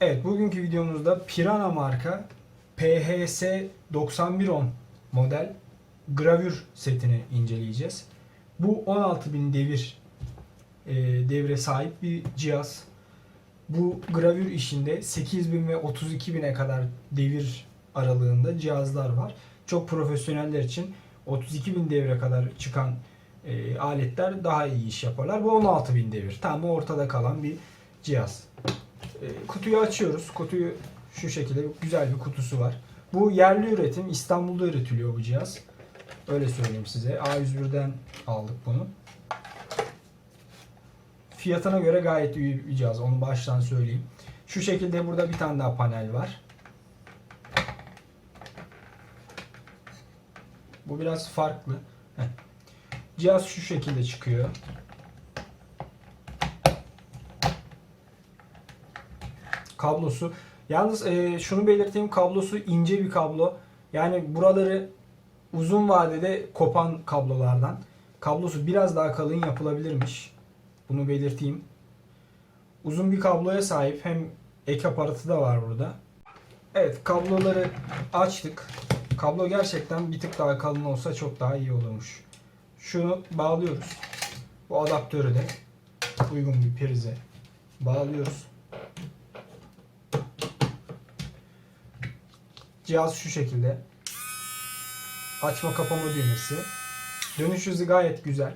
Evet bugünkü videomuzda Pirana marka PHS 9110 model gravür setini inceleyeceğiz. Bu 16.000 devir e, devre sahip bir cihaz. Bu gravür işinde 8000 ve 32.000'e kadar devir aralığında cihazlar var. Çok profesyoneller için 32.000 devre kadar çıkan e, aletler daha iyi iş yaparlar. Bu 16.000 devir. Tam ortada kalan bir cihaz. E, kutuyu açıyoruz. Kutuyu şu şekilde güzel bir kutusu var. Bu yerli üretim. İstanbul'da üretiliyor bu cihaz. Öyle söyleyeyim size. A101'den aldık bunu. Fiyatına göre gayet iyi bir cihaz. Onu baştan söyleyeyim. Şu şekilde burada bir tane daha panel var. Bu biraz farklı. Heh. Cihaz şu şekilde çıkıyor. Kablosu. Yalnız e, şunu belirteyim kablosu ince bir kablo. Yani buraları uzun vadede kopan kablolardan. Kablosu biraz daha kalın yapılabilirmiş. Bunu belirteyim. Uzun bir kabloya sahip hem ek aparatı da var burada. Evet kabloları açtık. Kablo gerçekten bir tık daha kalın olsa çok daha iyi olurmuş. Şunu bağlıyoruz. Bu adaptörü de uygun bir prize bağlıyoruz. Cihaz şu şekilde. Açma kapama düğmesi. Dönüş hızı gayet güzel.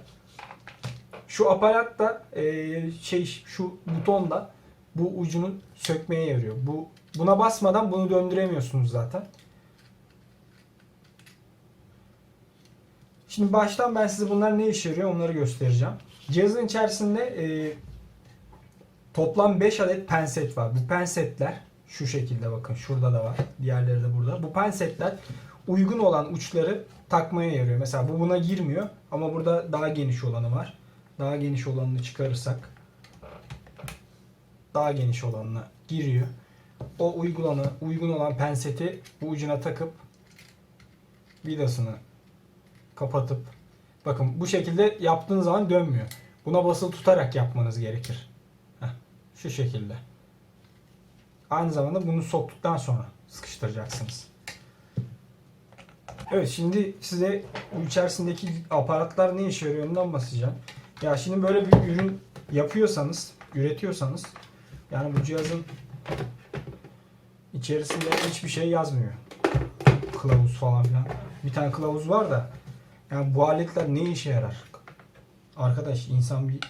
Şu aparat da eee, şey şu buton da bu ucunu sökmeye yarıyor. Bu buna basmadan bunu döndüremiyorsunuz zaten. Şimdi baştan ben size bunlar ne işe yarıyor onları göstereceğim. Cihazın içerisinde eee, toplam 5 adet penset var. Bu pensetler şu şekilde bakın şurada da var. Diğerleri de burada. Bu pensetler uygun olan uçları takmaya yarıyor. Mesela bu buna girmiyor ama burada daha geniş olanı var. Daha geniş olanını çıkarırsak daha geniş olanına giriyor. O uygulanı, uygun olan penseti bu ucuna takıp vidasını kapatıp bakın bu şekilde yaptığınız zaman dönmüyor. Buna basılı tutarak yapmanız gerekir. Heh, şu şekilde. Aynı zamanda bunu soktuktan sonra sıkıştıracaksınız. Evet şimdi size bu içerisindeki aparatlar ne işe yarıyor ondan bahsedeceğim. Ya şimdi böyle bir ürün yapıyorsanız, üretiyorsanız yani bu cihazın içerisinde hiçbir şey yazmıyor. Kılavuz falan filan. Bir tane kılavuz var da yani bu aletler ne işe yarar? Arkadaş insan bir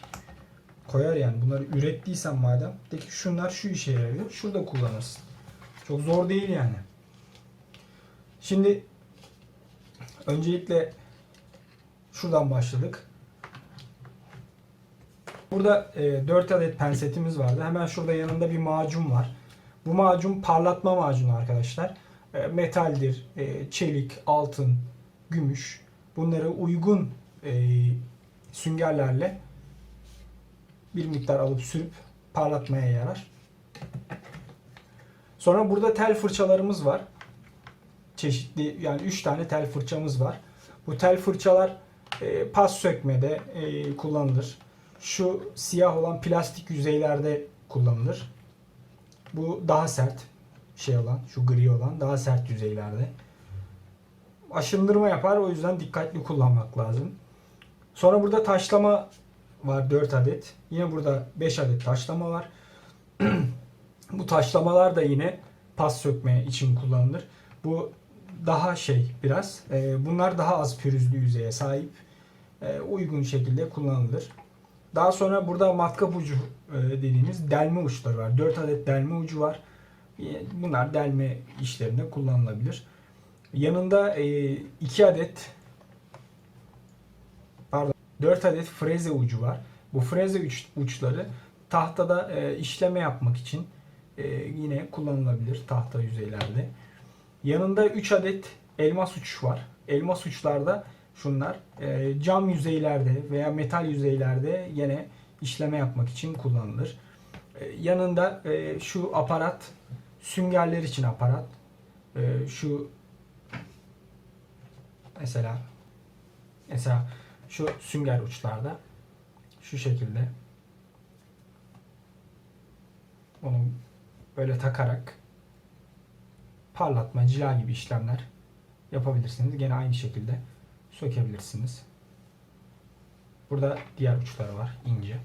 koyar yani bunları ürettiysen madem de ki şunlar şu işe yarıyor. Şurada kullanırsın. Çok zor değil yani. Şimdi öncelikle şuradan başladık. Burada e, 4 adet pensetimiz vardı. Hemen şurada yanında bir macun var. Bu macun parlatma macunu arkadaşlar. E, metaldir, e, çelik, altın, gümüş. Bunları uygun e, süngerlerle bir miktar alıp sürüp parlatmaya yarar. Sonra burada tel fırçalarımız var. Çeşitli yani 3 tane tel fırçamız var. Bu tel fırçalar e, pas sökmede e, kullanılır. Şu siyah olan plastik yüzeylerde kullanılır. Bu daha sert şey olan, şu gri olan daha sert yüzeylerde. Aşındırma yapar o yüzden dikkatli kullanmak lazım. Sonra burada taşlama var 4 adet. Yine burada 5 adet taşlama var. Bu taşlamalar da yine pas sökme için kullanılır. Bu daha şey biraz. e, bunlar daha az pürüzlü yüzeye sahip. e, uygun şekilde kullanılır. Daha sonra burada matkap ucu e, dediğimiz delme uçları var. 4 adet delme ucu var. E, Bunlar delme işlerinde kullanılabilir. Yanında 2 adet pardon 4 adet freze ucu var. Bu freze uç, uçları tahtada e, işleme yapmak için e, yine kullanılabilir tahta yüzeylerde. Yanında 3 adet elmas uç var. Elmas uçlarda şunlar e, cam yüzeylerde veya metal yüzeylerde yine işleme yapmak için kullanılır. E, yanında e, şu aparat süngerler için aparat. E, şu mesela mesela şu sünger uçlarda şu şekilde onu böyle takarak parlatma, cila gibi işlemler yapabilirsiniz. Gene aynı şekilde sökebilirsiniz. Burada diğer uçları var ince.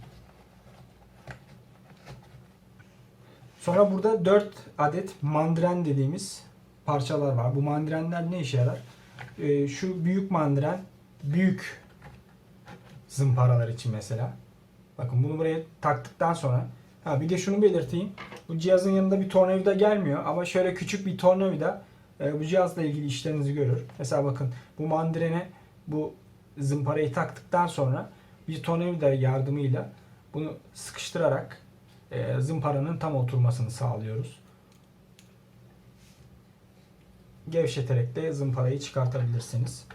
Sonra burada 4 adet mandren dediğimiz parçalar var. Bu mandrenler ne işe yarar? Ee, şu büyük mandren büyük zımparalar için mesela. Bakın bunu buraya taktıktan sonra ha bir de şunu belirteyim. Bu cihazın yanında bir tornavida gelmiyor ama şöyle küçük bir tornavida e, bu cihazla ilgili işlerinizi görür. Mesela bakın bu mandrene bu zımparayı taktıktan sonra bir tornavida yardımıyla bunu sıkıştırarak e, zımparanın tam oturmasını sağlıyoruz. Gevşeterek de zımparayı çıkartabilirsiniz.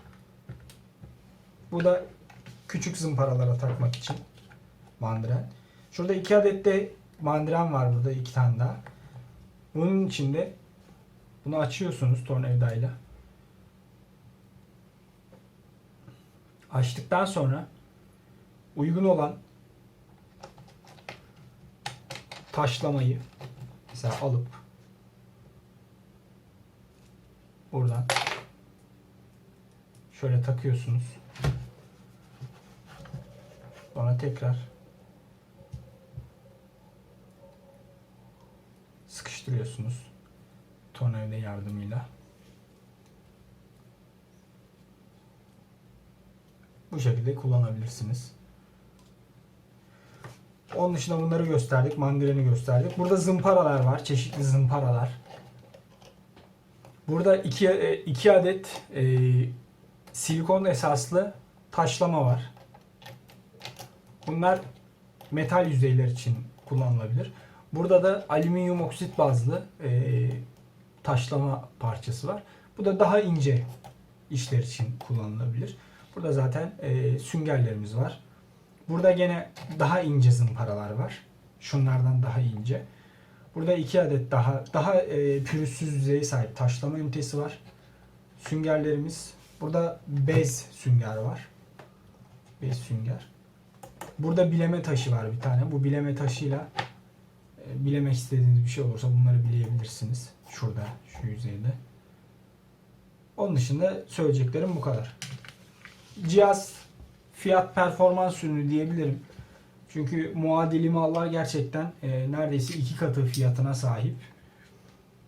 Bu da küçük zımparalara takmak için mandren. Şurada iki adet de mandren var burada iki tane daha. Bunun içinde bunu açıyorsunuz tornavidayla. Açtıktan sonra uygun olan taşlamayı mesela alıp buradan şöyle takıyorsunuz. Sonra tekrar sıkıştırıyorsunuz tornavida yardımıyla. Bu şekilde kullanabilirsiniz. Onun dışında bunları gösterdik. Mandilini gösterdik. Burada zımparalar var. Çeşitli zımparalar. Burada iki, e, iki adet e, silikon esaslı taşlama var. Bunlar metal yüzeyler için kullanılabilir. Burada da alüminyum oksit bazlı e, taşlama parçası var. Bu da daha ince işler için kullanılabilir. Burada zaten e, süngerlerimiz var. Burada gene daha ince zımparalar var. Şunlardan daha ince. Burada iki adet daha daha e, pürüzsüz yüzeye sahip taşlama ünitesi var. Süngerlerimiz. Burada bez sünger var. Bez sünger. Burada bileme taşı var bir tane. Bu bileme taşıyla e, bilemek istediğiniz bir şey olursa bunları bileyebilirsiniz. Şurada, şu yüzeyde. Onun dışında söyleyeceklerim bu kadar. Cihaz fiyat performans ürünü diyebilirim. Çünkü muadili mallar gerçekten e, neredeyse iki katı fiyatına sahip.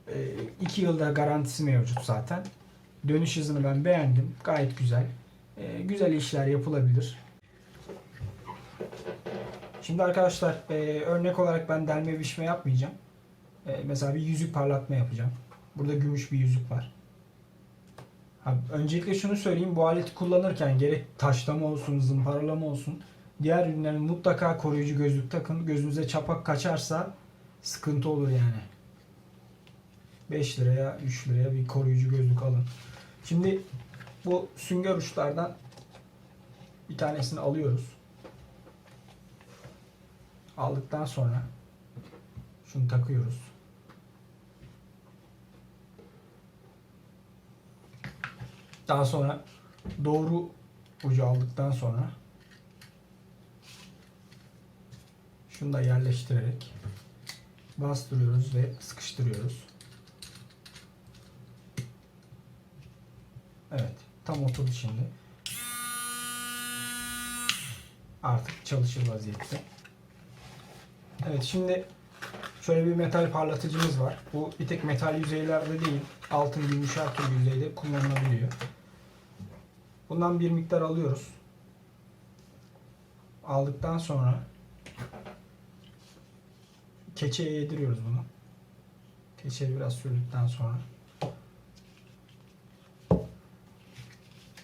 E, iki yılda garantisi mevcut zaten. Dönüş hızını ben beğendim. Gayet güzel. E, güzel işler yapılabilir. Şimdi arkadaşlar e, örnek olarak ben delme biçme yapmayacağım. E, mesela bir yüzük parlatma yapacağım. Burada gümüş bir yüzük var. Ha, öncelikle şunu söyleyeyim. Bu aleti kullanırken gerek taşlama olsun, zımparalama olsun diğer ürünlerin mutlaka koruyucu gözlük takın. Gözünüze çapak kaçarsa sıkıntı olur yani. 5 liraya 3 liraya bir koruyucu gözlük alın. Şimdi bu sünger uçlardan bir tanesini alıyoruz. Aldıktan sonra şunu takıyoruz. Daha sonra doğru ucu aldıktan sonra şunu da yerleştirerek bastırıyoruz ve sıkıştırıyoruz. Evet, tam oturdu şimdi. Artık çalışır vaziyette. Evet, şimdi şöyle bir metal parlatıcımız var. Bu bir tek metal yüzeylerde değil, altın gümüş her türlü yüzeyde kullanılabiliyor. Bundan bir miktar alıyoruz. Aldıktan sonra keçeye yediriyoruz bunu. Keçeye biraz sürdükten sonra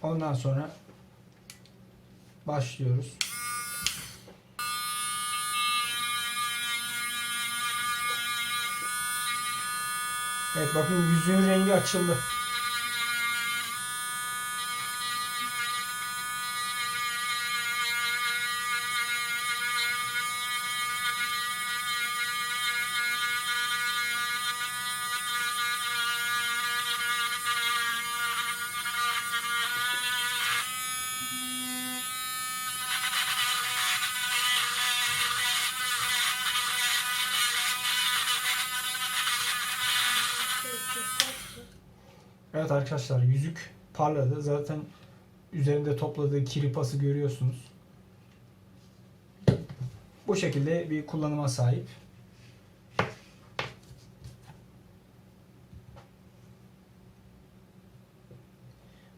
ondan sonra başlıyoruz. Evet bakın yüzüğün rengi açıldı. Evet arkadaşlar yüzük parladı. Zaten üzerinde topladığı kiri pası görüyorsunuz. Bu şekilde bir kullanıma sahip.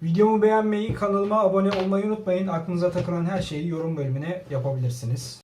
Videomu beğenmeyi, kanalıma abone olmayı unutmayın. Aklınıza takılan her şeyi yorum bölümüne yapabilirsiniz.